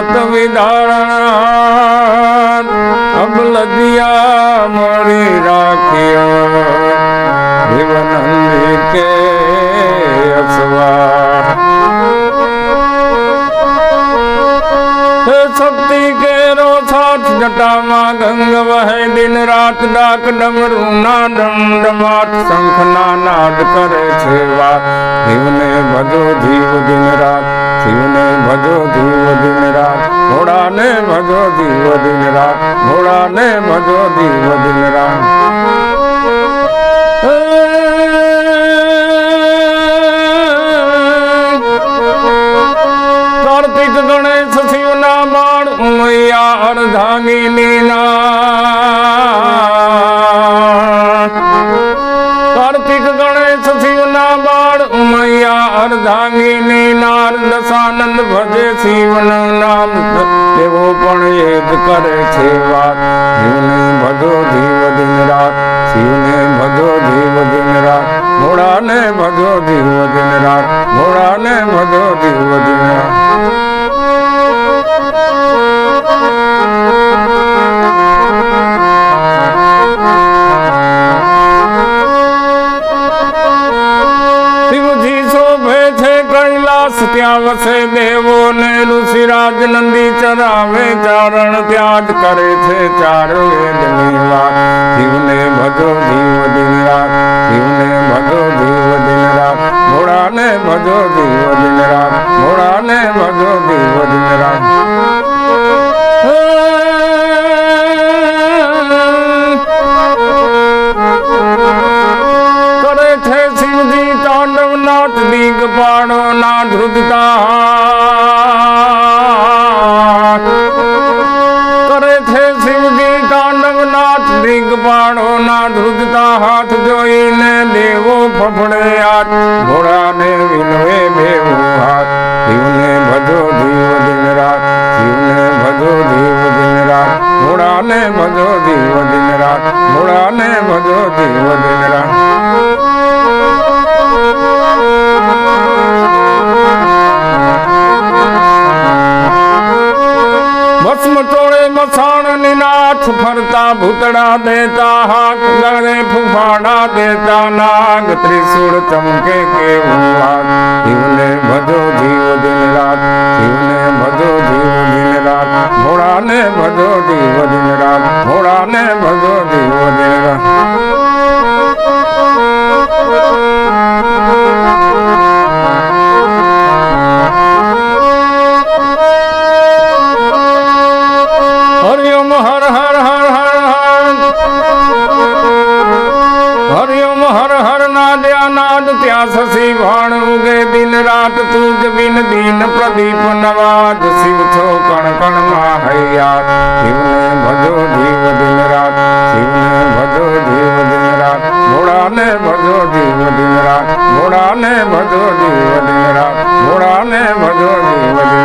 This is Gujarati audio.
વ્રત વિધારણ અબલદિયા મળી રાખ્યા. જીવનંદી કે અસવાર. શક્તિ કેરો સાથ જટામાં ગંગ વહે, દિન રાત ડાક ડમરું ના ડમડમાટ શંખ ના નાદ કરે છે વા ભજો જીવ દિન રાત શિવને ભજો જીવ દિન રાત ઘોડાને ભજો જીવ દિન રાત ઘોડાને ભજો જીવ દિન રાત કાર્તિક ગણેશ શિવના બાળ મૈયા અર્ધાંગીની ના કાર્તિક ગણેશ ભજે શિવનું નામ તેવો પણ એ કરે છે વાત. શિવને ભજો જીવ દિન રાત, શિવને ભજો જીવ દિન રાત. ત્યાં વસે દેવો ને ઋષિરાજ નંદી ચરાવે, ચારણ ત્યાં જ કરે છે ચાર વેદની વાત. શિવને ભજો, જીવ દિન ધ્રુજતા હાથ જોઈને દેવો ફફડે હાથ. ઘોડાને વિનવે ભેવો હાથ. શિવને ભજો જીવ દિન રાત. શિવને ભજો જીવ દિન રાત. ઘોડાને ભજો જીવ દિન રાત. ભૂતડા દેતા હાથ ગળે ફૂફાડા દેતા નાગ ત્રિશુળ ચમકે કેવું વાત શિવને ભજો શશી ભણ ઉગે દિન રાત તુજ બિન દિન પ્રદીપ નવાજ શિવ છો કણ કણમાં હૈયા શિવને ભજો જીવ દિન રાત, શિવને ભજો જીવ દિન રાત ઘોડાને ભજો જીવ દિન રાત ઘોડાને ભજો જીવ દિન રાત ઘોડાને ભજો જીવ દિન